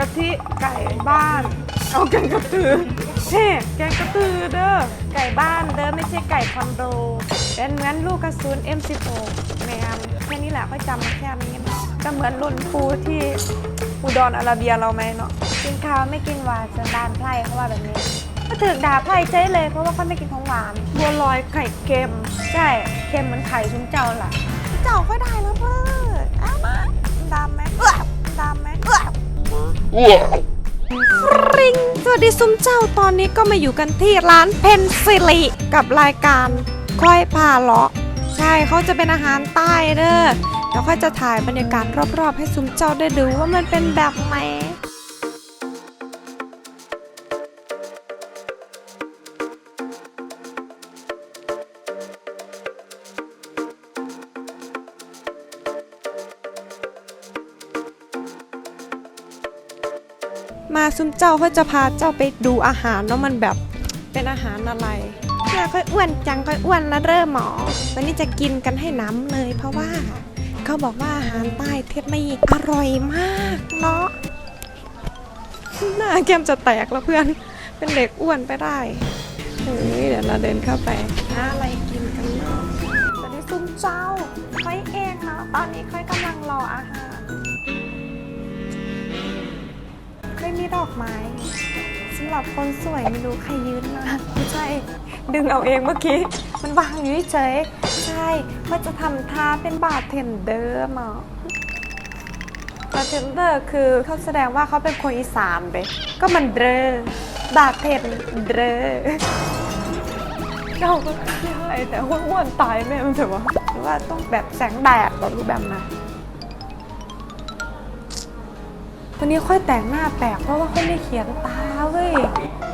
กะทิไก่บ้าน เอาแกงกระตือเฮ้แกงกระตือเด้อไก่บ้านเด้อไม่ใช่ไก่คอนโดเป็นเหมือนลูกกระสุน M16 แมนแค่นี้แหละก็จำมาแค่นี้เนาะจะเหมือนรุ่นปูที่อุดรอาระเบียเราไหมเนาะกินข้าวไม่กินหวานสันดานไพร่เขาว่าแบบนี้ก็ถึกด่าไพร่เจ๊เลยเพราะว่าเขาไม่กินของหวานบัวลอยไข่เค็มใช่เค็มเหมือนไข่ชุนเจ้าล่ะเจ้าค่อยได้แล้วเพื่อน ริงสวัสดีซุ้มเจ้าตอนนี้ก็มาอยู่กันที่ร้านเพนซิลิกับรายการค่อยพาเลาะ ใช่เขาจะเป็นอาหารใต้เด้อเดี๋ยวค่อยจะถ่ายบรรยากาศรอบๆ ให้ซุ้มเจ้าได้ดูว่ามันเป็นแบบไหน มาซุ้มเจ้าเขาจะพาเจ้าไปดูอาหารว่ามันแบบเป็นอาหารอะไรเนี่ยค่อยอ้วนจังค่อยอ้วนนะเริ่มหมอ วันนี้จะกินกันให้น้ำเลย เพราะว่าเขาบอกว่าอาหารใต้เทศไม่อร่อยมากเนาะหน้าแก้มจะแตกแล้วเพื่อน เป็นเด็กอ้วนไปได้เฮ้ยเดี๋ยวเราเดินเข้าไปหาอะไรกินกันเนาะตอนนี้ซุ้มเจ้าค่อยเองเนาะตอนนี้ค่อยกำลังรออาหาร ค่อยมีดอกไม้สำหรับคนสวยไม่รู้ใครยืนมาไม่ใช่ ดึงเอาเองเมื่อกี้ มันวางอยู่เฉยใช่ว่าจะทำท่าเป็นบาร์เทนเดอร์มาบาร์เทนเดอร์คือเขาแสดงว่าเขาเป็นคนอีสานเลยก็มันเดอบาร์เทนเดอเราก็ไม่ใช่แต่ว่าอ้วนตายแม่มันแบบว่าหรือว่าต้องแบบแสงแดดแบบรูปแบบไหน วันนี้ค่อยแต่งหน้าแปลกเพราะว่าค่อยไม่เขียนตาเว้ย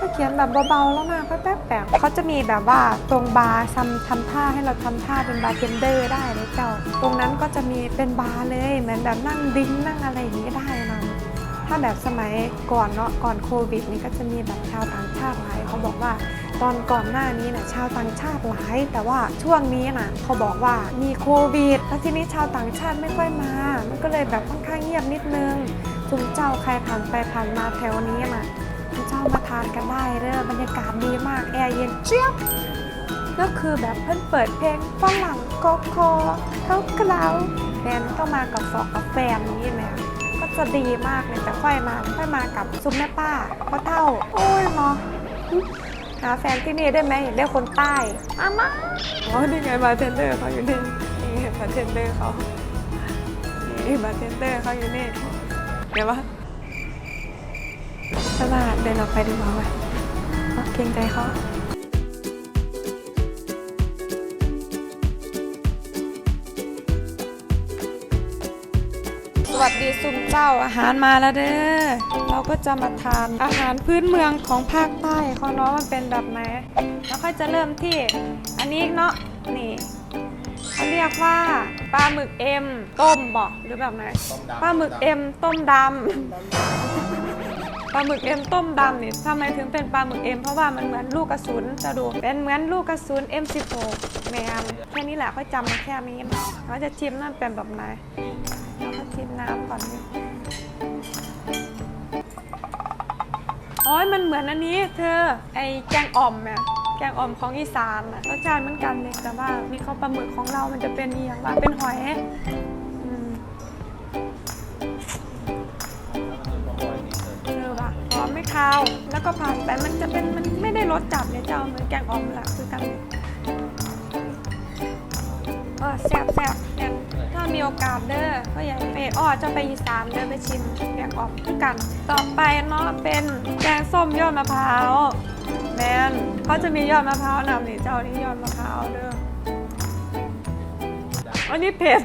ก็เขียนแบบเบาๆแล้วนะก็แป๊บแปลกเขาจะมีแบบว่าตรงบาร์ทำทำท่าให้เราทำท่าเป็นบาร์เทนเดอร์ได้เลยเจ้า ตรงนั้นก็จะมีเป็นบาร์เลยเหมือนแบบนั่งดิ้งนั่งอะไรอย่างนี้ได้นะถ้าแบบสมัยก่อนเนาะก่อนโควิด นี่ก็จะมีแบบชาวต่างชาติหลายเขาบอกว่าตอนก่อนหน้านี้นะชาวต่างชาติหลาย แต่ว่าช่วงนี้นะเขาบอกว่ามีโควิดแล้วทีนี้ชาวต่างชาติไม่ค่อยมา มันก็เลยแบบค่อนข้างเงียบนิดนึง ซุมเจ้าใครผ่านไปผ่านมาแถวนี้นะคุณเจ้ามาทานกันได้เด้อบรรยากาศดีมากแอร์เย็นเจี๊ยบก็คือแบบเพิ่นเปิดเพลงฝรั่งก็คอเขากล่าวแฟนต้องมากับฟอกกับแฟนนี่แหละก็จะดีมากเลยแต่ค่อยมาค่อยมากับซุมแม่ป้าก็เท่า โอ้ยเนาะหาแฟนที่นี่ได้ไหมอยากได้คนใต้อามาอ๋อนี่ไงบาร์เทนเดอร์เขาอยู่นี่นี่บาร์เทนเดอร์เขานี่บาร์เทนเดอร์เขาอยู่นี่ เดี๋ยวว่าตลาดเดินออกไปดีกว่าไหมเอาเกรงใจเขาสวัสดีซุมเจ้าอาหารมาแล้วเด้อ เราก็จะมาทานอาหารพื้นเมืองของภาคใต้เขาเนาะมันเป็นแบบไหน แล้วค่อยจะเริ่มที่อันนี้เนาะนี่ เขาเรียกว่าปลาหมึกเอ็มต้มบอกหรือแบบไหนปลาหมึกเอ็มต้มดำปลาหมึกเอ็มต้มดำนี่ทำไมถึงเป็นปลาหมึกเอ็มเพราะว่ามันเหมือนลูกกระสุนจะดูเป็นเหมือนลูกกระสุน M16 แมนแค่นี้แหละเขาจำมาแค่นี้เนาะเราจะชิมนั่นเป็นแบบไหนเราก็ชิมน้ำก่อนนี่โอ้ยมันเหมือนอันนี้เธอไอแกงอ่อมเนี่ย แกงอ่อมของอีสานอะรสชาติเหมือนกันเลยแต่ว่ามีข้าวปลาหมึกของเรามันจะเป็นเอียงว่าเป็นหอยอืมเออว่ะหอมไม่คาว แล้วก็ผ่านไปมันจะเป็นมันไม่ได้รสจัดเลยเจ้าเหมือนแกงอ่อมแหละคือกันเลยเออแซ่บแซ่บเนี่ยถ้ามีโอกาสเด้อก็อยากไปอ้อจะไปอีสานเด้อไปชิมแกงอ่อมคือกัน ต่อไปเนาะเป็นแกงส้มยอดมะพร้าว แมนเขาจะมียอดมะพร้าวนำนี่เจ้านี่ยอดมะพร้าวเด้ออันนี้เผ็ด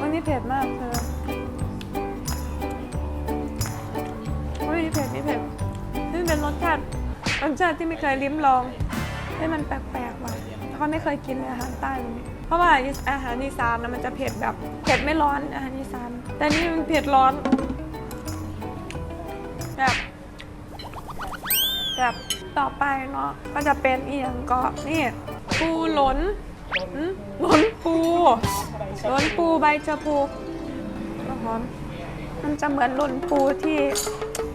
อันนี้เผ็ดมากเธอโอ้เผ็ดนี่เผ็ดนี่เป็นรสชาติรสชาติที่ไม่เคยลิ้มลองให้มันแปลกๆว่ะเขาไม่เคยกินอาหารใต้แบบนี้เพราะว่าอาหารอีสานนะมันจะเผ็ดแบบเผ็ดไม่ร้อนอาหารอีสานแต่นี่มันเผ็ดร้อนแบบ แบบต่อไปเนาะก็จะเป็นอีหยังก็นี่ปูหลนหืมหลนปูหลนปูใบชะพูหอมมันจะเหมือนหลนปูที่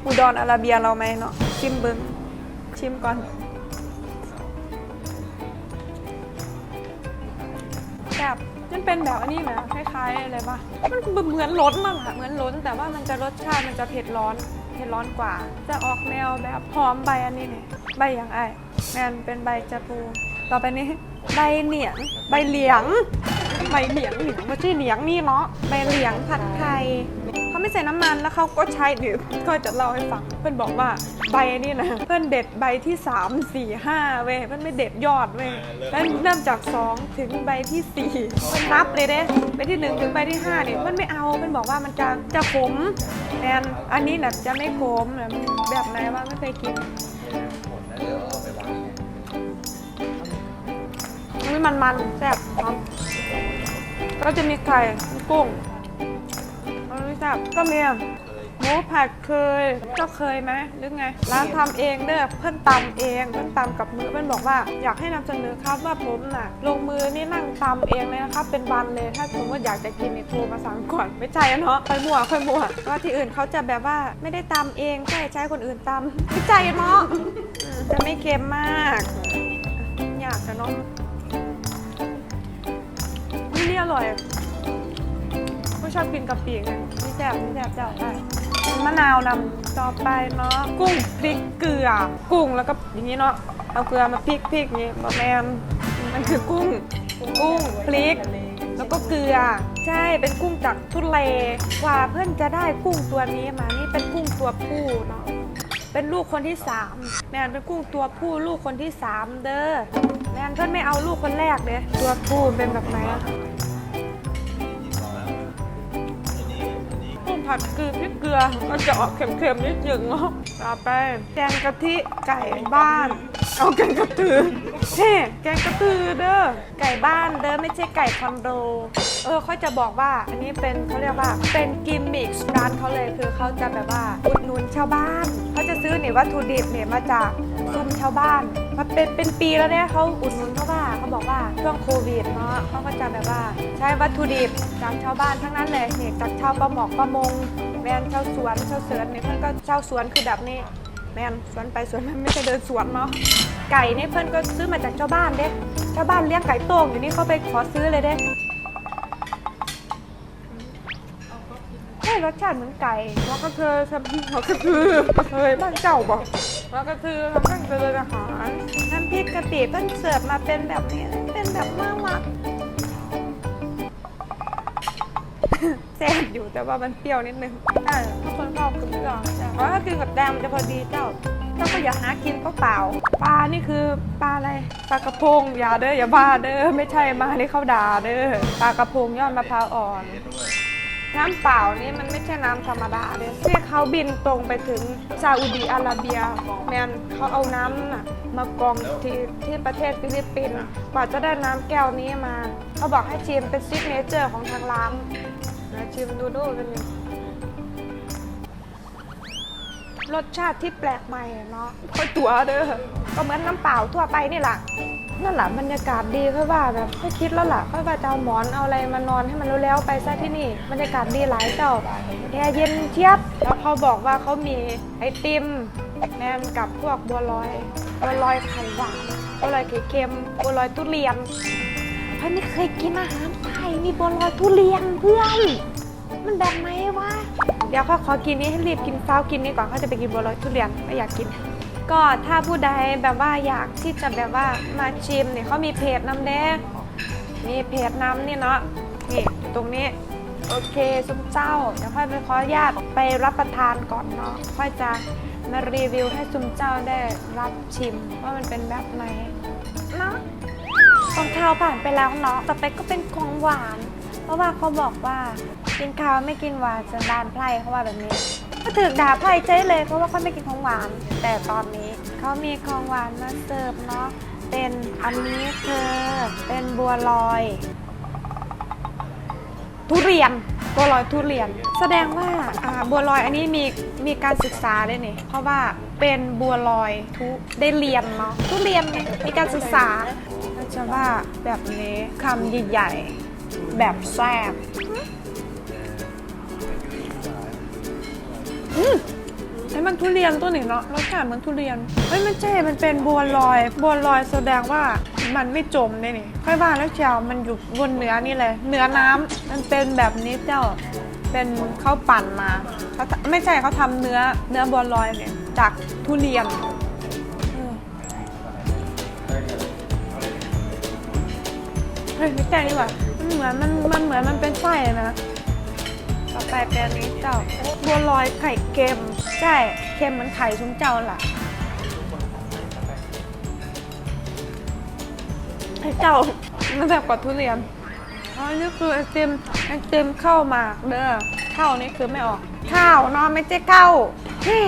อุดรอาระเบียเราไหมเนาะชิมเบิงชิมก่อนแบบมันเป็นแบบอันนี้ไหมคล้ายๆอะไรปะมันเหมือนล้นมากอะเหมือนล้นแต่ว่ามันจะรสชาติมันจะเผ็ดร้อน เผ็ดร้อนกว่า จะออกแนวแบบพร้อมใบอันนี้เนี่ยใบอย่างไอแมนเป็นใบจะปูต่อไปนี้ใบเหนียงใบเหลียงใบเหลียงเหลียงไม่ใช่เหลียงนี่เนาะใบเหลียงผัดไทย เขาไม่ใส่น้ำมันแล้วเขาก็ใช้เดี๋ยวก็จะเล่าให้ฟัง เพื่อนบอกว่าใบนี่นะเพื่อนเด็ดใบที่ 3 4 5เว้ยเพื่อนไม่เด็ดยอดเว้ยแล้วเริ่มจาก 2 ถึงใบที่ 4 เพื่อนนับเลยเด้ใบที่ 1 ถึงใบที่5เนี่ยเพื่อนไม่เอาเพื่อนบอกว่ามันจะจะขมแอนอันนี้แบบจะไม่ขมแบบแบบไหนว่าไม่เคยกินนี่มันมันๆแซ่บหอมก็จะมีไข่มีกุ้ง อันนี้แซ่บก็มีหมูผัดเคยก็เคยไหมหรือไง ร้านทำเองเด้อเพื่อนตำเองเพื่อนตำกับมือเพื่อนบอกว่าอยากให้นำเสนอครับว่าผมน่ะ ลงมือนี่นั่งตำเองเลยนะครับเป็นวันเลยถ้าสมมติว่าอยากจะกินนี่โทรมาสั่งก่อนไม่ใช่ะเนาะค่อยมั่วค่อยมั่วว่าที่อื่นเขาจะแบบว่าไม่ได้ตำเองใช่ใช้คนอื่นตำไม่ใช่เนาะจะไม่เค็มมากอยากจะเนาะนี่อร่อย็ชอบกินกะปิไงนี่แซ่บนี่แซ่บเจ้าได้มะนาวนำต่อไปเนาะกุ้งพริกเกลือ กุ้งแล้วก็อย่างนี้เนาะเอาเกลือมาพริกพริกนี้บะแมนมันคือกุ้ง กุ้งพริก แล้วก็เกลือ ใช่เป็นกุ้งจากทุเลกว่าเพื่อนจะได้กุ้งตัวนี้มานี่เป็นกุ้งตัวผู้เนาะเป็นลูกคนที่สามแมนเป็นกุ้งตัวผู้ลูกคนที่สามเด้อแมนเพื่อนไม่เอาลูกคนแรกเด้ตัวผู้เป็นแบบไหน ผัดคือพริกเกลือก็จะออกเค็มๆนิดหนึ่งเนาะต่อไปแกงกะทิไก่บ้าน เอาแกงกระตือเฮ้แกงกระตือเด้อ ไก่บ้านเด้อไม่ใช่ไก่คอนโด เออเขาจะบอกว่า อันนี้เป็นเขาเรียกว่า เป็นกิมมิคร้านเขาเลยคือเขาจะแบบว่าอุดหนุนชาวบ้านเขาจะซื้อเนี่ยวัตถุดิบเนี่ยมาจากซุ้มชาวบ้านมาเป็นเป็นปีแล้วเนี่ยเขาอุดหนุนเพราะว่าเขาบอกว่าช่วงโควิดเนาะเขาก็จะแบบว่าใช้วัตถุดิบจากชาวบ้านทั้งนั้นเลยเนี่ยจากชาวประหมอกประมงแมนชาวสวนชาวเสือนเนี่ยเพื่อนก็ชาวสวนคือแบบนี้ แมนสวนไปสวนมาไม่ใช่เดินสวนเนาะไก่เนี่ยเพื่อนก็ซื้อมาจากชาบ้านเด้ชาบ้านเลี้ยงไก่โต้งอยู่นี่เขาไปขอซื้อเลยเด้เฮ้รสชาติเหมือนไก่แล้วก็คือทำพริกเขาก็คือเคยบ้านเจ้าบอกแล้วก็คือทำตั้งเจริญอาหารน้ำพริกกะปิเพิ่งเสิร์ฟมาเป็นแบบนี้เป็นแบบมากมัก แซ่บอยู่แต่ว่ามันเปรี้ยวนิดนึงอ่าถ้าคนชอบกินก็เพราะถ้ากินกับแดงมันจะพอดีเจ้าเจ้าก็อย่าหากินเปล่าปลานี่คือปลาอะไรปลากระพงอย่าเด้ออย่าบ้าเด้อไม่ใช่มานี่เขาด่าเด้อปลากระพงยอดมะพร้าวอ่อน น้ำเปล่านี่มันไม่ใช่น้ำธรรมดาเลยที่เขาบินตรงไปถึงซาอุดีอาระเบียแมนเขาเอาน้ำน่ะมากรองที่ที่ประเทศฟิลิปปินส์กว่าจะได้น้ำแก้วนี้มา เขาบอกให้ชิมเป็นซิกเนเจอร์ของทางร้านนะชิมดูดูเป็นยังรสชาติที่แปลกใหม่เนาะค่อยตัวเด้อก็เหมือนน้ำเปล่าทั่วไปนี่แหละ นั่นแหละบรรยากาศดีค่อยว่าแบบค่อยคิดแล้วล่ะค่อยว่าจะเอาหมอนเอาอะไรมานอนให้มันแล้วไปซะที่นี่บรรยากาศดีหลายเจ้าแอร์เย็นเจี๊ยบแล้วเขาบอกว่าเขามีไอติมแนมกับพวกบัวลอยบัวลอยไข่หวานบัวลอยไข่เค็มบัวลอยทุเรียนเฮ้ยไม่เคยกินอาหารไทยมีบัวลอยทุเรียนเพื่อนมันแบบไหนวะเดี๋ยวเขาขอกินนี้ให้รีบกินเฟ้ากินนี่ก่อนเขาจะไปกินบัวลอยทุเรียนไม่อยากกิน ก็ถ้าผู้ใดแบบว่าอยากที่จะแบบว่ามาชิมเนี่ยเขามีเพจน้ำแดงมีเพจน้ำนี่เนาะนี่อยู่ตรงนี้ โอเคซุมเจ้าเดี๋ยวค่อยไปขออนุญาตไปรับประทานก่อนเนาะค่อยจะมารีวิวให้ซุมเจ้าได้รับชิมว่ามันเป็นแบบไหนเนาะของข้าวผ่านไปแล้วเนาะต่อไปก็เป็นของหวาน เพราะว่าเขาบอกว่ากินข้าวไม่กินหวานจะดานไพร่เขาว่าแบบนี้ ก็ถึกด่าไพ่เจ๊เลยเพราะว่าเขาไม่กินของหวาน แต่ตอนนี้เขามีของหวานมาเสิร์ฟเนาะเป็นอันนี้คือเป็นบัวลอย ทุเรียนบัวลอยทุเรียน แสดงว่าอ่าบัวลอยอันนี้มีมีการศึกษาด้วยนี่เพราะว่าเป็นบัวลอยทุได้เรียนเนาะทุเรียนมีการศึกษาจะว่าแบบนี้คำใหญ่ๆแบบแซ่บ อืมไอ้มันทุเรียนตัวนี้เนาะรสชาติเหมือนทุเรียนเฮ้ยมันเจ๊มันเป็นบัวลอยบัวลอยแสดงว่ามันไม่จมเนี่ยนี่ค่อยว่าแล้วเชียวมันอยู่บนเนื้อนี่เลยเนื้อน้ำมันเป็นแบบนี้เจ้าเป็นข้าวปั่นมาเขาไม่ใช่เขาทำเนื้อเนื้อบัวลอยเนี่ยจากทุเรียนเออเฮ้ยไม่แต่นี่หว่ามันเหมือนมันมันเหมือนมันเป็นไส้นะ ไปเป็นอันนี้เจ้า บัวลอยไข่เค็มใช่เค็มเหมือนไข่ซุ้มเจ้าล่ะไอ้เจ้ามันแบบกว่าทุเรียนอ๋อนี่คือไอติมไอติมข้าวหมากเด้อข้าวนี่คือไม่ออก ข้าวนอนไม่ใช่ข้าวนี่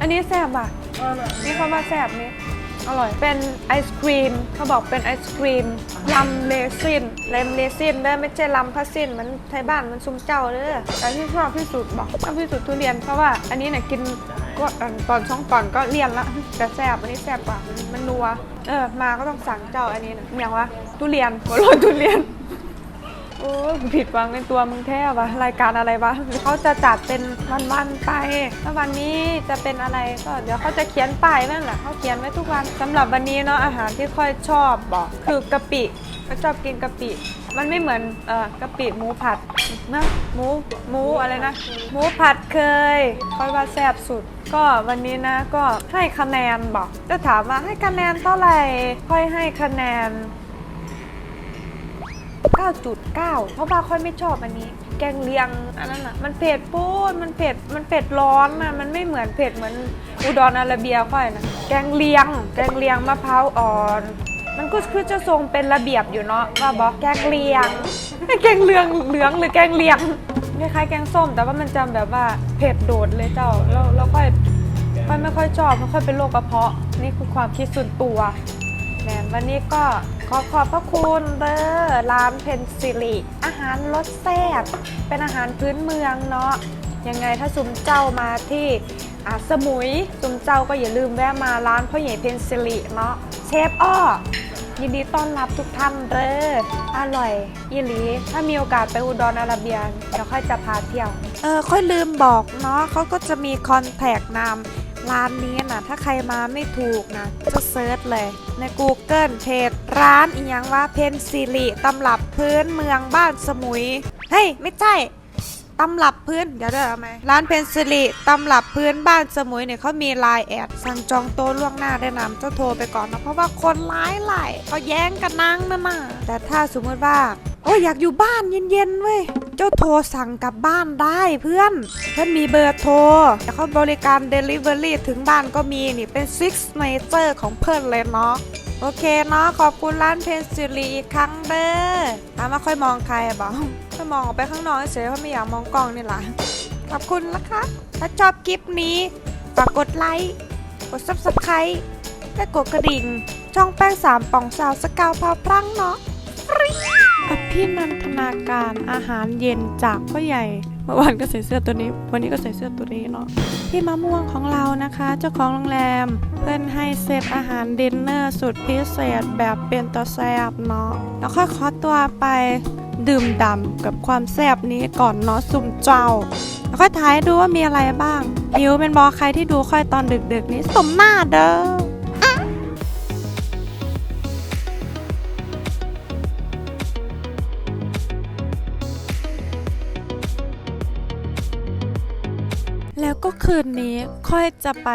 อันนี้แซ่บอะนี่เขาว่าแซ่บนี่ อร่อย เป็นไอศครีมเขาบอกเป็นไอศครีมลำเลซินเลมเลซินเด้อไม่ใช่ลำพัสซินเหมันไทยบ้านมันซุ้มเจ้าเด้อแต่ที่ชอบที่สุดบอกชอบที่สุดทุเรียนเพราะว่าอันนี้เนี่ยกินก็อันตอนช่องก่อนก็เลี่ยนละแต่แซ่บอันนี้แซ่บกว่ามันมันนัวเออมาก็ต้องสั่งเจ้าอันนี้นะอย่างว่าทุเรียนหัวโรยทุเรียน โอ้ยผิดหวังในตัวมึงแท้วะรายการอะไรวะเขาจะจัดเป็นวันๆไปถ้าวันนี้จะเป็นอะไรก็เดี๋ยวเขาจะเขียนป้ายนั่นแหละเขาเขียนไว้ทุกวันสำหรับวันนี้เนาะอาหารที่ค่อยชอบบอกคือกะปิก็ชอบกินกะปิ มันไม่เหมือนเอ่อกะปิหมูผัดนะหมูหมูอะไรนะ หมูผัดเคยค่อยว่าแซ่บสุด ก็วันนี้นะก็ให้คะแนนบอกจะถามว่าให้คะแนนเท่าไหร่ค่อยให้คะแนน 9.9 เพราะว่าค่อยไม่ชอบอันนี้ แกงเลียงอันนั้นอะมันเผ็ดปูดมันเผ็ดมันเผ็ดร้อนนะมันไม่เหมือนเผ็ดเหมือนอุดรอาราเบียค่อยนะแกงเลียง แกงเลียงมะพร้าวอ่อน มันก็คือจะทรงเป็นระเบียบอยู่เนาะว่าบอกแกงเลียง แกงเลียงเหลืองหรือแกงเลียงคล้ายๆแกงส้ม แต่ว่ามันจะแบบว่าเผ็ดโดดเลยเจ้าแล้วแล้วค่อยค่อยไม่ค่อยชอบไม่ค่อยเป็นโรคกระเพาะนี่คือความคิดส่วนตัวแหมวันนี้ก็ ขอขอบพระคุณเด้อร้านเพนซิลิอาหารรสแซ่บเป็นอาหารพื้นเมืองเนาะยังไงถ้าซุมเจ้ามาที่อาสมุยซุมเจ้าก็อย่าลืมแวะมาร้านพ่อใหญ่เพนซิลิเนาะเชฟอ้อยินดีต้อนรับทุกท่านเด้ออร่อยอีหลี ถ้ามีโอกาสไปอุดรอาระเบียนเดี๋ยวค่อยจะพาเที่ยว เออ ค่อยลืมบอกเนาะเขาก็จะมีคอนแทคนำร้านนี้นะถ้าใครมาไม่ถูกนะจะเซิร์ชเลยใน Google เพจ ร้านอีหยังว่าเพนซิลิตำรับพื้นเมืองบ้านสมุย เฮ้ย ไม่ใช่ตำรับพื้น เดี๋ยวเดี๋ยวเอาไหมร้านเพนซิลิตำรับพื้นบ้านสมุยเนี่ยเขามีไลน์แอด สั่งจองโต๊ะล่วงหน้าได้นำเจ้าโทรไปก่อนนะเพราะว่าคนร้ายหลายเขาแย่งกันนั่งนั่นน่ะแต่ถ้าสมมติว่า โอ้ยอยากอยู่บ้านเย็นๆเว้ยเจ้าโทรสั่งกลับบ้านได้เพื่อน เพื่อนมีเบอร์โทรแต่เขาบริการ Delivery ถึงบ้านก็มีนี่เป็น Six Nature ของเพื่อนเลยเนาะ โอเคเนาะขอบคุณร้านเพนซิลีอีกครั้งเด้อถามว่าค่อยมองใครอะบอกค่อยมองออกไปข้างนอกเฉยๆเพราะไม่อยากมองกล้องนี่แหละขอบคุณนะคะถ้าชอบคลิปนี้ฝากกดไลค์กด Subscribe และกดกระดิ่ง ช่องแป้งสามป่องสาวสกาวพาพรังเนาะอภินันทนาการอาหารเย็นจากพ่อใหญ่ เมื่อวานก็ใส่เสื้อตัวนี้ วันนี้ก็ใส่เสื้อตัวนี้เนาะพี่มะม่วงของเรานะคะ เจ้าของโรงแรม เพื่อนให้เซตอาหารดินเนอร์สุดพิเศษแบบเป็นตอแซบเนาะแล้วค่อยขอตัวไปดื่มด่ำกับความแซบนี้ก่อนเนาะสุ่มเจ้า แล้วค่อยถ่ายดูว่ามีอะไรบ้างหิวเป็นบอใครที่ดูค่อยตอนดึกๆนี้สมหน้าเด้อ คืนนี้ค่อยจะไป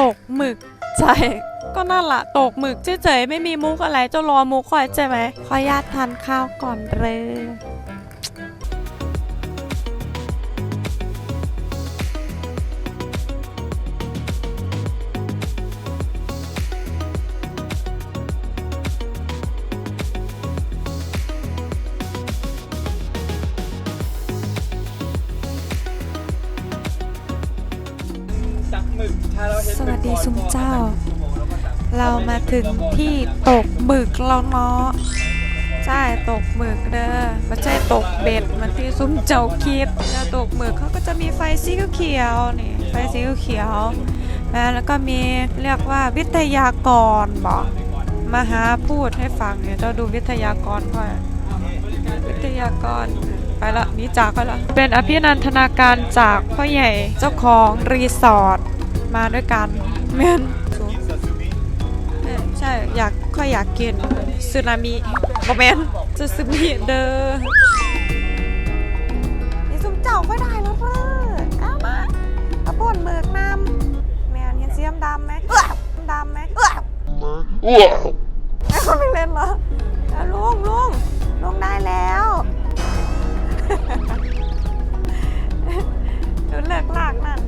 ตกหมึกใช่ก็นั่นละตกหมึกเฉยๆไม่มีมุกอะไรเจ้ารอมุกคอยใช่ไหมขออนุญาตทานข้าวก่อนเลย ถึงที่ตกหมึกแล้วเนาะใช่ตกหมึกเด้อไม่ใช่ตกเบ็ดมันที่ซุ้มเจ้าคิดแล้วตกหมึกเขาก็จะมีไฟสีเขียวนี่ไฟสีเขียวแล้วก็มีเรียกว่าวิทยากรบอกมาหาพูดให้ฟังเนี่ยเจ้าดูวิทยากรก่อนวิทยากรไปละนี่จากไปละเป็นอภินันทนาการจากพ่อใหญ่เจ้าของรีสอร์ทมาด้วยกันแม่น อยากค่อยอยากกินสึนามิบอแมนจะซึมิเด้อนี่ซุมเจ้าค่ได้แล้วเด้อเอามาเอาป่นเบิกน้ำแมนเห็นเสียมดำไหมเอ้อดำไหมเอ้อไอ้คนไม่เล่นเหรอลุงลุงลุงได้แล้วดูเลิกลากนั่น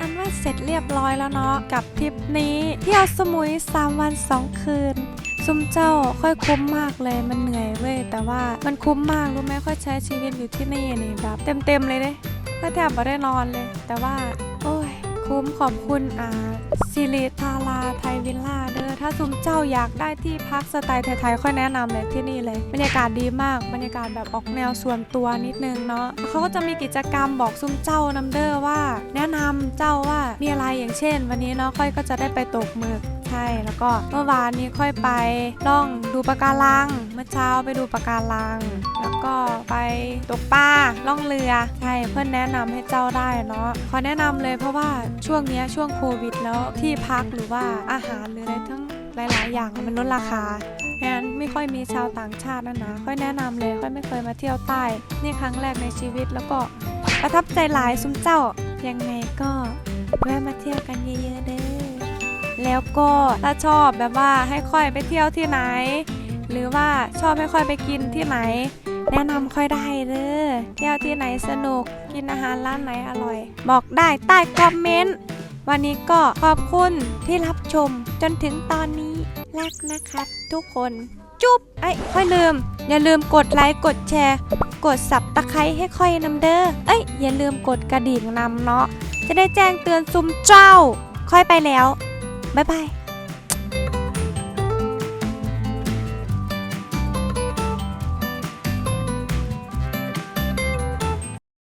อันว่าเสร็จเรียบร้อยแล้วเนาะกับทริปนี้เที่ยวสมุย 3 วัน 2 คืน ซุมเจ้าค่อยคุ้มมากเลยมันเหนื่อยเว้ยแต่ว่ามันคุ้มมากรู้ไหมค่อยใช้ชีวิตอยู่ที่นี่นี่แบบเต็มๆเลยเด้ก็แทบไม่ได้นอนเลย แต่ว่า โอ้ย คุ้มขอบคุณอ่าซิริทาราไทยวิลล่าเด้อถ้าซุมเจ้าอยากได้ที่พักสไตล์ไทยๆ ค่อยแนะนำเลยที่นี่เลย บรรยากาศดีมาก บรรยากาศแบบออกแนวส่วนตัวนิดนึงเนาะเขาก็จะมีกิจกรรมบอกซุมเจ้านำเด้อว่า แนะนำเจ้าว่ามีอะไรอย่างเช่น วันนี้เนาะค่อยก็จะได้ไปตกหมึก ใช่ แล้วก็เมื่อวานนี้ค่อยไปล่องดูปะการัง เมื่อเช้าไปดูปะการัง แล้วก็ไปตกปลาล่องเรือ ใช่ เพื่อนแนะนำให้เจ้าได้เนาะ ขอแนะนำเลยเพราะว่าช่วงนี้ช่วงโควิดแล้วที่พักหรือว่าอาหารหรืออะไรทั้งหลาย ๆ อย่างมันลดราคาเพราะฉะนั้นไม่ค่อยมีชาวต่างชาตินะนะ ค่อยแนะนำเลย ค่อยไม่เคยมาเที่ยวใต้ นี่ครั้งแรกในชีวิตแล้วก็ประทับใจหลายซุ้มเจ้า ยังไงก็แวะมาเที่ยวกันเยอะๆเด้อ แล้วก็ถ้าชอบแบบว่าให้ค่อยไปเที่ยวที่ไหน หรือว่าชอบให้ค่อยไปกินที่ไหน แนะนำค่อยได้เลยเที่ยวที่ไหนสนุกกินอาหารร้านไหนอร่อย บอกได้ใต้คอมเมนต์วันนี้ก็ขอบคุณที่รับชมจนถึงตอนนี้รักนะครับทุกคนจุ๊บไอ้ค่อยลืม อย่าลืมกดไลค์กดแชร์ กดสับตะไคร้ให้ค่อยนำเด้อเอ้ยอย่าลืมกดกระดิ่งนำเนาะจะได้แจ้งเตือนซุมเจ้า ค่อยไปแล้ว บ๊ายบาย